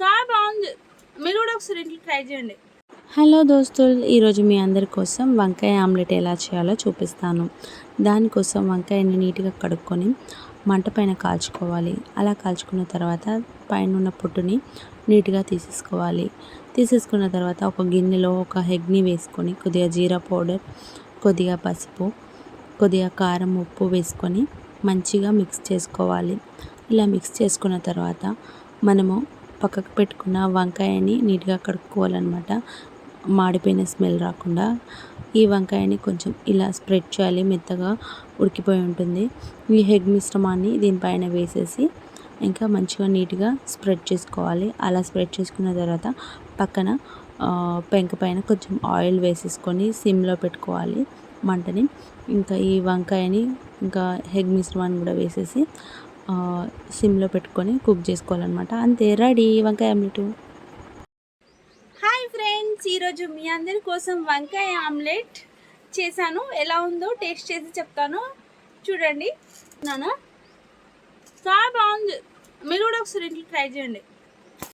చాలా బాగుంది. మీరు కూడా ఒకసారి ఇంట్లో ట్రై చేయండి. హలో దోస్తులు ఈరోజు మీ అందరి కోసం వంకాయ ఆమ్లెట్ ఎలా చేయాలో చూపిస్తాను. దానికోసం వంకాయని నీట్గా కడుక్కొని మంట పైన కాల్చుకోవాలి. అలా కాల్చుకున్న తర్వాత పైన ఉన్న పొట్టుని నీట్గా తీసేసుకోవాలి. తీసేసుకున్న తర్వాత ఒక గిన్నెలో ఒక హెగ్ని వేసుకొని కొద్దిగా జీరా పౌడర్ కొద్దిగా పసుపు కొద్దిగా కారం ఉప్పు వేసుకొని మంచిగా మిక్స్ చేసుకోవాలి. ఇలా మిక్స్ చేసుకున్న తర్వాత మనము పక్కకు పెట్టుకున్న వంకాయని నీట్గా కడుక్కోవాలన్నమాట. మాడిపోయిన స్మెల్ రాకుండా ఈ వంకాయని కొంచెం ఇలా స్ప్రెడ్ చేయాలి మెత్తగా ఉడికిపోయి ఉంటుంది. ఈ హెగ్ మిశ్రమాన్ని దీనిపైన వేసేసి ఇంకా మంచిగా నీట్గా స్ప్రెడ్ చేసుకోవాలి. అలా స్ప్రెడ్ చేసుకున్న తర్వాత పక్కన పెంక పైన కొంచెం ఆయిల్ వేసేసుకొని సిమ్లో పెట్టుకోవాలి మంటని. ఇంకా ఈ వంకాయని ఇంకా హెగ్ మిశ్రమాన్ని కూడా వేసేసి సిమ్లో పెట్టుకొని కుక్ చేసుకోవాలన్నమాట. అంతే రెడీ వంకాయ ఆమ్లెట్. హాయ్ ఫ్రెండ్స్ ఈరోజు మీ అందరి కోసం వంకాయ ఆమ్లెట్ చేశాను. ఎలా ఉందో టేస్ట్ చేసి చెప్తాను. చూడండి. నాన్న చాలా బాగుంది. మీరు కూడా ఒకసారి ఇంట్లో ట్రై చేయండి.